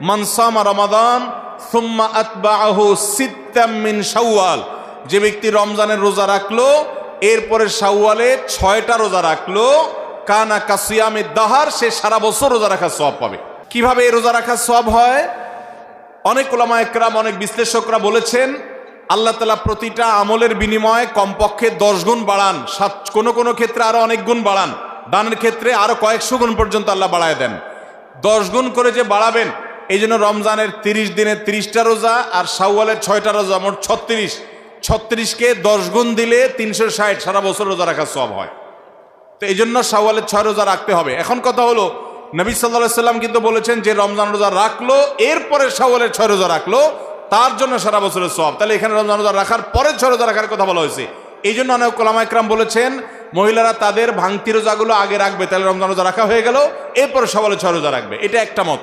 মানসামা রমাদান, সুম্মা আতবাহু সিত্তাম মিন শাওয়াল। যে ব্যক্তি রমজানের রোজা রাখল, এরপরে শাওয়ালে ছয়টা রোজা রাখল, কানা কাসিয়ামে দাহার, সে সারা বছর রোজা রাখার সব পাবে। কীভাবে এই রোজা রাখার সব হয়? অনেক ওলামা একরাম, অনেক বিশ্লেষকরা বলেছেন, আল্লাহ তালা প্রতিটা আমলের বিনিময়ে কমপক্ষে দশ গুণ বাড়ান, সাত, কোনো কোনো ক্ষেত্রে আরও অনেক গুণ বাড়ান। দানের ক্ষেত্রে আরও কয়েকশো গুণ পর্যন্ত আল্লাহ বাড়ায় দেন। দশ গুণ করে যে বাড়াবেন এই জন্য রমজানের তিরিশ দিনে তিরিশটা রোজা আর শাওয়ালের ছয়টা রোজা, মোট ছত্রিশ। ছত্রিশকে দশ গুণ দিলে তিনশো ষাট, সারা বছর রোজা রাখার সব হয়। তো এই জন্য শাওয়ালের ছয় রোজা রাখতে হবে। এখন কথা হলো, নবী সাল্লাহ সাল্লাম কিন্তু বলেছেন যে রমজান রোজা রাখল, এরপরে শাওয়ালের ছয় রোজা রাখল, তার জন্য সারা বছরের সব তাহলে এখানে রমজান রোজা রাখার পরে ছয় রোজা রাখার কথা বলা হয়েছে। এই জন্য অনেক কোলামা একরাম বলেছেন, মহিলারা তাদের ভাঙতি রোজাগুলো আগে রাখবে, তাহলে রমজান রোজা রাখা হয়ে গেল, এরপরে শাওয়ালের ছয় রোজা রাখবে। এটা একটা মত।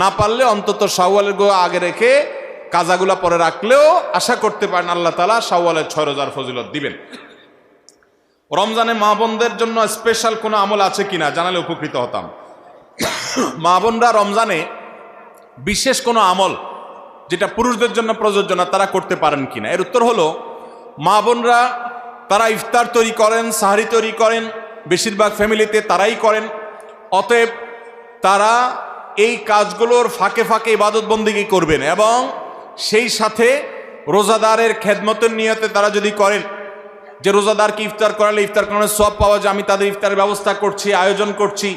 না পারলে অন্তত শাওয়ালের গো আগে রেখে কাজাগুলা পরে রাখলেও আশা করতে পারেন আল্লাহ তালা শাওয়ালের ছয় রোজার ফজিলত দিবেন। রমজানে মা বোনদের জন্য স্পেশাল কোনো আমল আছে কিনা জানালে উপকৃত হতাম। মা বোনরা রমজানে বিশেষ কোনো আমল যেটা পুরুষদের জন্য প্রযোজ্য না, তারা করতে পারেন কিনা? এর উত্তর হলো, মা বোনরা তারা ইফতার তৈরি করেন, সাহারি তৈরি করেন, বেশিরভাগ ফ্যামিলিতে তারাই করেন। অতএব তারা এই কাজগুলোর ফাঁকে ফাঁকে ইবাদত বন্দিগি করবেন? এবং সেই সাথে রোজাদারের খেদমতের নিয়তে তারা যদি করেন, যে রোজাদারকে ইফতার করালে ইফতার করানোর সব পাওয়া যায়, আমি তাদের ইফতারের ব্যবস্থা করছি, আয়োজন করছি।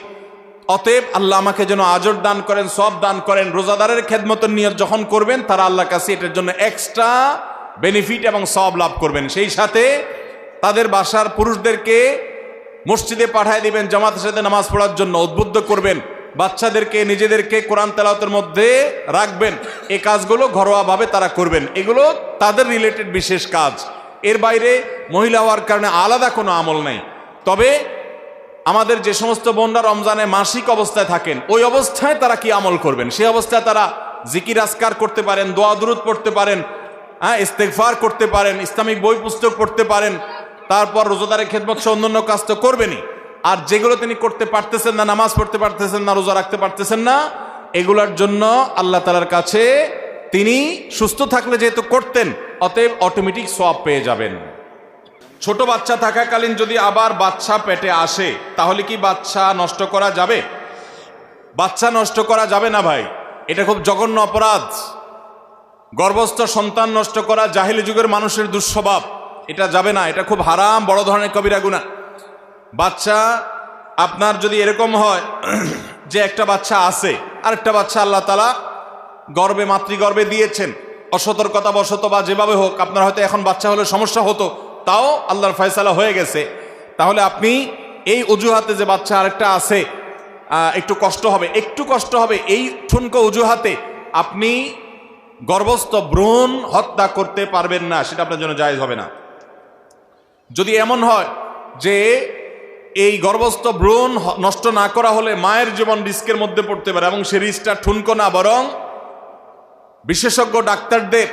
অতএব আল্লাহ আমাকে যেন আজর দান করেন সব দান করেন। রোজাদারের খেদমতের নিয়ত যখন করবেন, তারা আল্লাহর কাছে এটার জন্য এক্সট্রা বেনিফিট এবং সব লাভ করবেন। সেই সাথে তাদের বাসার পুরুষদেরকে মসজিদে পাঠায় দিবেন, জামাতের সাথে নামাজ পড়ার জন্য উদ্বুদ্ধ করবেন। বাচ্চাদেরকে, নিজেদেরকে কোরআন তেলাওয়াতের মধ্যে রাখবেন। এই কাজগুলো ঘরোয়াভাবে তারা করবেন। এগুলো তাদের রিলেটেড বিশেষ কাজ। এর বাইরে মহিলা হওয়ার কারণে আলাদা কোনো আমল নেই। তবে আমাদের যে সমস্ত বোনরা রমজানে মাসিক অবস্থায় থাকেন, ওই অবস্থায় তারা কি আমল করবেন? সেই অবস্থায় তারা জিকির আসকার করতে পারেন, দোয়া, দুরুদ পড়তে পারেন হ্যাঁ ইস্তেকফার করতে পারেন, ইসলামিক বই পুস্তক পড়তে পারেন, তারপর রোজাদারের খেদমত সহ অন্যান্য কাজ তো করবেনই। আর যেগুলো তিনি করতে পারতেছেন না, নামাজ পড়তে পারতেছেন না, রোজা রাখতে পারতেছেন না, এগুলার জন্য আল্লাহ তালার কাছে তিনি সুস্থ থাকলে যেহেতু করতেন, অতএব অটোমেটিক সব পেয়ে যাবেন। ছোট বাচ্চা থাকাকালীন যদি আবার বাচ্চা পেটে আসে, তাহলে কি বাচ্চা নষ্ট করা যাবে? বাচ্চা নষ্ট করা যাবে না ভাই, এটা খুব জঘন্য অপরাধ। গর্ভস্থ সন্তান নষ্ট করা জাহিলি যুগের মানুষের দুঃস্বভাব, এটা যাবে না, এটা খুব হারাম, বড় ধরনের কবিরা গুণা বাচ্চা আপনার যদি এরকম হয় যে একটা বাচ্চা আছে, আরেকটা বাচ্চা আল্লাহ তালা গর্বে, মাতৃগর্বে দিয়েছেন অসতর্কতা বশত বা যেভাবে হোক, আপনার হয়তো এখন বাচ্চা হলে সমস্যা হতো, তাও আল্লাহর ফয়সালা হয়ে গেছে। তাহলে আপনি এই অজুহাতে যে বাচ্চা আরেকটা আছে একটু কষ্ট হবে, একটু কষ্ট হবে, এই ঠুনকো অজুহাতে আপনি গর্ভস্থ ভ্রূণ হত্যা করতে পারবেন না, সেটা আপনার জন্য জায়েজ হবে না। যদি এমন হয় যে এই গর্ভস্থ ভ্রূণ নষ্ট না করা হলে মায়ের জীবন রিস্কের মধ্যে পড়তে পারে এবং সে রিস্কটা ঠুনকো না, বরং বিশেষজ্ঞ, ডাক্তারদের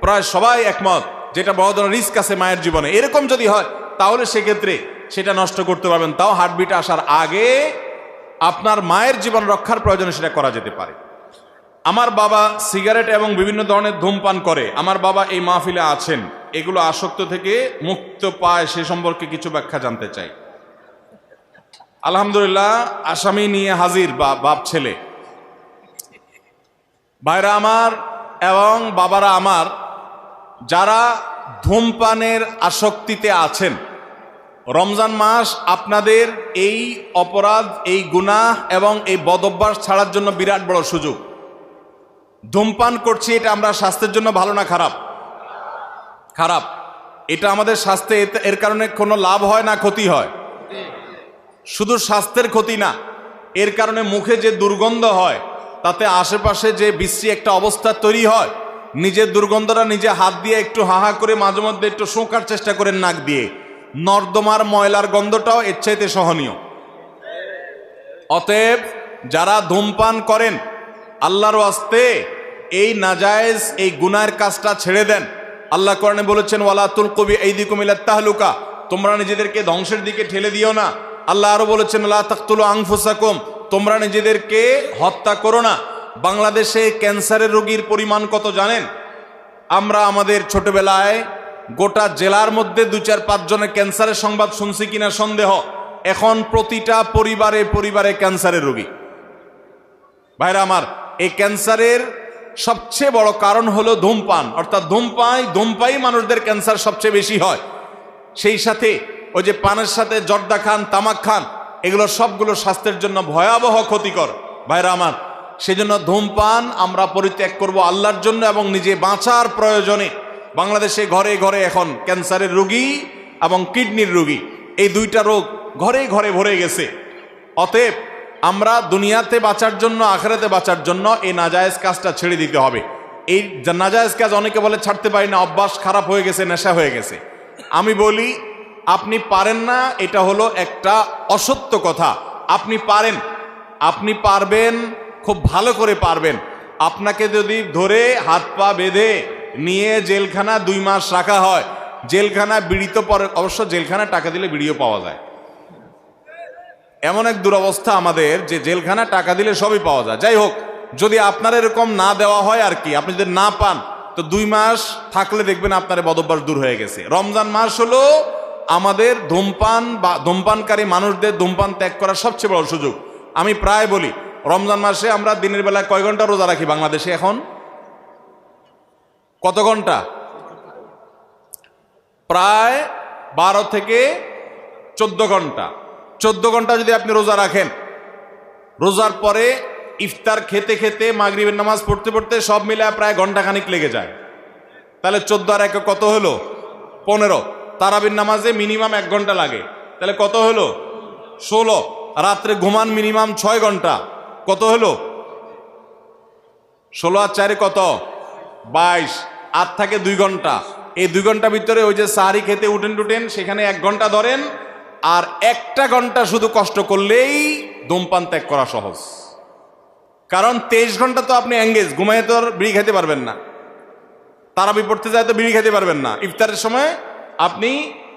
প্রায় সবাই একমত যেটা বড় ধরনের রিস্ক আছে মায়ের জীবনে। এরকম যদি হয়, তাহলে সেক্ষেত্রে সেটা নষ্ট করতে পারবেন। তাও হার্টবিট আসার আগে আপনার মায়ের জীবন রক্ষার প্রয়োজনে সেটা করা যেতে পারে। আমার বাবা সিগারেট এবং বিভিন্ন ধরনের ধূমপান করে। আমার বাবা এই মাহফিলে আছেন। এগুলো আসক্ত থেকে মুক্ত পায় সে সম্পর্কে কিছু ব্যাখ্যা জানতে চাই। আলহামদুলিল্লাহ, আসামি নিয়ে হাজির বাপ ছেলে। ভাইরা আমার এবং বাবারা আমার, যারা ধূমপানের আসক্তিতে আছেন, রমজান মাস আপনাদের এই অপরাধ, এই গুনাহ এবং এই বদভ্যাস ছাড়ার জন্য বিরাট বড় সুযোগ। ধূমপান করছি, এটা আমরা স্বাস্থ্যের জন্য ভালো না খারাপ? খারাপ। এটা আমাদের স্বাস্থ্যে, এর কারণে কোনো লাভ হয় না, ক্ষতি হয়? শুধু স্বাস্থ্যের ক্ষতি না, এর কারণে মুখে যে দুর্গন্ধ হয়, তাতে আশেপাশে যে বিশ্রী একটা অবস্থা তৈরি হয়, নিজের দুর্গন্ধটা নিজে হাত দিয়ে একটু হাহা করে মাঝে মধ্যে একটু শোঁকার চেষ্টা করেন নাক দিয়ে। নর্দমার ময়লার গন্ধটাও এর চাইতে সহনীয়। অতএব যারা ধূমপান করেন, আল্লাহর আস্তে এই নাজায়েজ, এই গুনার কাজটা ছেড়ে দেন। আল্লাহ কোরআনে বলেছেন, ওয়ালা তুল কবি এই দিকুমিলা তাহলুকা। তোমরা নিজেদেরকে ধ্বংসের দিকে ঠেলে দিও না। আল্লাহ আরও বলেছেন আনফুসাকুম তোমরা নিজেদেরকে হত্যা করো না। বাংলাদেশে ক্যান্সারের রোগীর পরিমাণ কত জানেন? আমরা আমাদের ছোটবেলায় গোটা জেলার মধ্যে দু চার পাঁচ জনের ক্যান্সারের সংবাদ শুনছি কিনা সন্দেহ। এখন প্রতিটা পরিবারে পরিবারে ক্যান্সারের রোগী। ভাইরা আমার, এই ক্যান্সারের সবচেয়ে বড় কারণ হলো ধূমপান। অর্থাৎ ধূমপাই ধূমপাই মানুষদের ক্যান্সার সবচেয়ে বেশি হয়। সেই সাথে ওই যে পানের সাথে জর্দা খান, তামাক খান, এগুলো সবগুলো স্বাস্থ্যের জন্য ভয়াবহ ক্ষতিকর। ভাইরা আমার, সেজন্য ধূমপান আমরা পরিত্যাগ করব আল্লাহর জন্য এবং নিজে বাঁচার প্রয়োজনে। বাংলাদেশে ঘরে ঘরে এখন ক্যান্সারের রোগী এবং কিডনির রোগী, এই দুইটা রোগ ঘরে ঘরে ভরে গেছে। অতএব আমরা দুনিয়াতে বাঁচার জন্য, আখেরাতে বাঁচার জন্য এই নাজায়েজ কাজটা ছেড়ে দিতে হবে। এই নাজায়েজ কাজ অনেকে বলে, ছাড়তে পারি না, অভ্যাস খারাপ হয়ে গেছে, নেশা হয়ে গেছে। আমি বলি আপনি পারেন না, এটা হলো একটা অসত্য কথা। আপনি পারেন, আপনি পারবেন, খুব ভালো করে পারবেন। আপনাকে যদি ধরে হাত পা বেঁধে নিয়ে জেলখানা দুই মাস রাখা হয়, জেলখানা বিড়িত পরে, অবশ্য জেলখানা টাকা দিলে বিড়িও পাওয়া যায়। এমন এক দুরবস্থা আমাদের যে জেলখানা টাকা দিলে সবই পাওয়া যায়। যাই হোক, যদি আপনার এরকম না দেওয়া হয় আর কি, আপনি যদি না পান, তো দুই মাস থাকলে দেখবেন আপনার বদভ্যাস দূর হয়ে গেছে। রমজান মাস হলো আমাদের ধূমপান বা ধূমপানকারী মানুষদের ধূমপান ত্যাগ করার সবচেয়ে বড় সুযোগ। আমি প্রায় বলি, রমজান মাসে আমরা দিনের বেলা কয় ঘণ্টা রোজা রাখি বাংলাদেশে এখন? কত ঘণ্টা? প্রায় বারো থেকে চোদ্দ ঘণ্টা। চোদ্দ ঘণ্টা যদি আপনি রোজা রাখেন, রোজার পরে ইফতার খেতে খেতে মাগরিবের নামাজ পড়তে পড়তে সব মিলে প্রায় ঘণ্টা খানিক লেগে যায়। তাহলে চোদ্দ আর এক কত হলো? পনেরো। তারাবির নামাজে মিনিমাম এক ঘণ্টা লাগে। তাহলে কত হলো? ষোলো। রাত্রে ঘুমান মিনিমাম ছয় ঘণ্টা। কত হলো? ষোলো আর চারে কত? বাইশ। আর থাকে দুই ঘণ্টা। এই দুই ঘণ্টা ভিতরে ওই যে সাহারি খেতে উঠেন টুটেন, সেখানে এক ঘণ্টা ধরেন, আর একটা ঘণ্টা শুধু কষ্ট করলেই ধূমপান ত্যাগ করা সহজ। কারণ তেইশ ঘণ্টা তো আপনি এঙ্গেজ ঘুমাই তো আর বিড়ি খেতে পারবেন না। তারাবি পড়তে যায় তো বিড়ি খেতে পারবেন না। ইফতারের সময় আপনি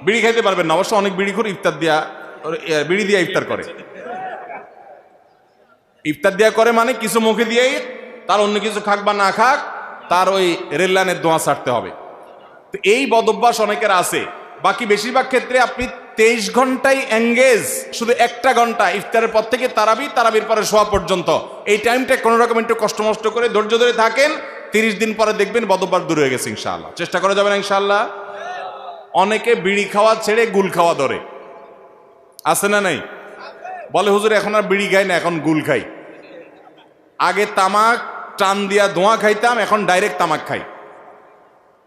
বিড়ি খেতে পারবেন না, অবশ্য অনেক বিড়ি করে ইফতার দিয়া বিড়ি দিয়া ইফতার করে। ইফতার দেওয়া করে মানে কিছু মুখে দিয়েই তার অন্য কিছু খাক বা না খাক, তার ওই রেল লাইনের দোয়া ছাড়তে হবে। তো এই বদভ্যাস অনেকের আছে। বাকি বেশিরভাগ ক্ষেত্রে আপনি তেইশ ঘন্টায় এঙ্গেজ শুধু একটা ঘণ্টা ইফতারের পর থেকে তারাবি, তারাবির পরে শোয়া পর্যন্ত। এই টাইমটা কোনো রকম একটু কষ্ট মষ্ট করে ধৈর্য ধরে থাকেন, তিরিশ দিন পরে দেখবেন বদভ্যাস দূর হয়ে গেছে ইনশাআল্লাহ। চেষ্টা করা যাবে না ইনশাআল্লাহ। অনেকে বিড়ি খাওয়া ছেড়ে গুল খাওয়া ধরে। আছে না নাই? বলে, হুজুর, এখন আর বিড়ি খাই না, এখন গুল খাই। আগে তামাক, টান দিয়া ধোঁয়া খাইতাম, এখন ডাইরেক্ট তামাক খাই।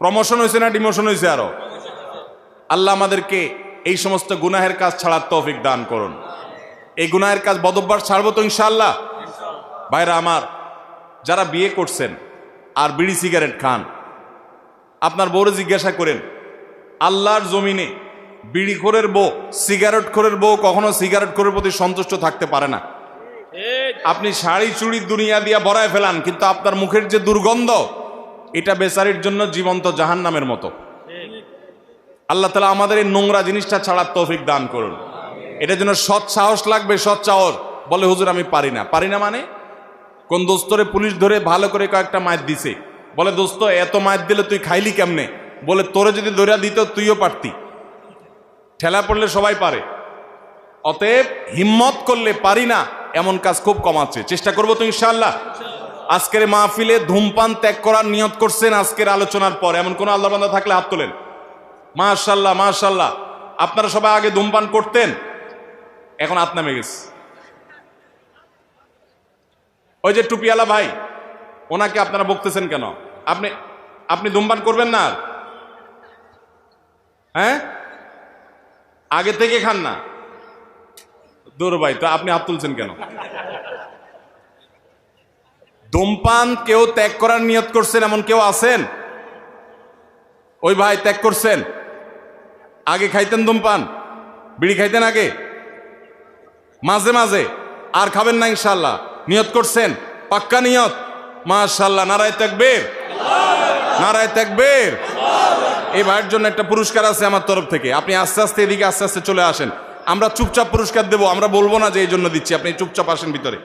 প্রমোশন হয়েছে না ডিমোশন হয়েছে আরও? আল্লাহ আমাদেরকে এই সমস্ত গুনাহের কাজ ছাড়ার তৌফিক দান করুন। এই গুনাহের কাজ বদব্বার ছাড়বো তো ইনশাল্লাহ ভাইরা আমার, যারা বিয়ে করছেন আর বিড়ি সিগারেট খান, আপনার বউরে জিজ্ঞাসা করেন আল্লাহর জমিনে বিড়ি খোরের বউ, সিগারেট খোরের বউ কখনো সিগারেট খোরের প্রতি সন্তুষ্ট থাকতে পারে না। আপনি শাড়ি চুড়ি দুনিয়া দিয়া বড়ায় ফেলান, কিন্তু আপনার মুখের যে দুর্গন্ধ, এটা বেচারির জন্য জীবন্ত জাহান নামের মতো। আল্লাহ তালা আমাদের এই নোংরা জিনিসটা ছাড়ার তৌফিক দান করুন। এটার জন্য সৎ সাহস লাগবে, সৎ সাহস বলে, হুজুর, আমি পারি না। পারি না মানে? কোন দোস্তরে পুলিশ ধরে ভালো করে কয়েকটা মায়ের দিছে। বলে, দোস্ত, এত মায়ের দিলে তুই খাইলি কেমনে? বলে, তোরে যদি দৌড়া দিত, তুইও পারতি। ঠেলা পড়লে সবাই পারে। অতএব হিম্মত করলে পারি না, এমন কাজ খুব কম আছে। চেষ্টা করব তো ইনশাআল্লাহ। আজকের মাহফিলে ধূমপান ত্যাগ করার নিয়ত করছেন আজকের আলোচনার পর। এমন কোন আল্লাহ বান্দা থাকলে হাত তোলেন। মাশাল্লাহ মাশাল্লাহ আপনারা সবাই আগে ধূমপান করতেন, এখন হাত নামে গেছে। ওই যে টুপিওয়ালা ভাই, ওনাকে আপনারা বকতেছেন কেন? আপনি আপনি ধূমপান করবেন না আর? হ্যাঁ? আগে থেকে খান না। দূর ভাই, তো আপনি হাত তুলছেন কেন? ধূমপান কেউ ত্যাগ করার নিয়ত করছেন এমন কেউ আছেন? ওই ভাই ত্যাগ করছেন। আগে খাইতেন ধূমপান, বিড়ি খাইতেন আগে। মাঝে মাঝে, আর খাবেন না ইনশাল্লাহ নিয়ত করছেন, পাক্কা নিয়ত। মাশাল্লাহ নারায় তাকবীর। নারায় তাকবীর। এই ভাইয়ের জন্য একটা পুরস্কার আছে আমার তরফ থেকে। আপনি আস্তে আস্তে এদিকে, আস্তে আস্তে চলে আসেন। আমরা চুপচাপ পুরস্কার দেবো, আমরা বলব না যে এই জন্য দিচ্ছি, আপনি চুপচাপ আসেন ভিতরে।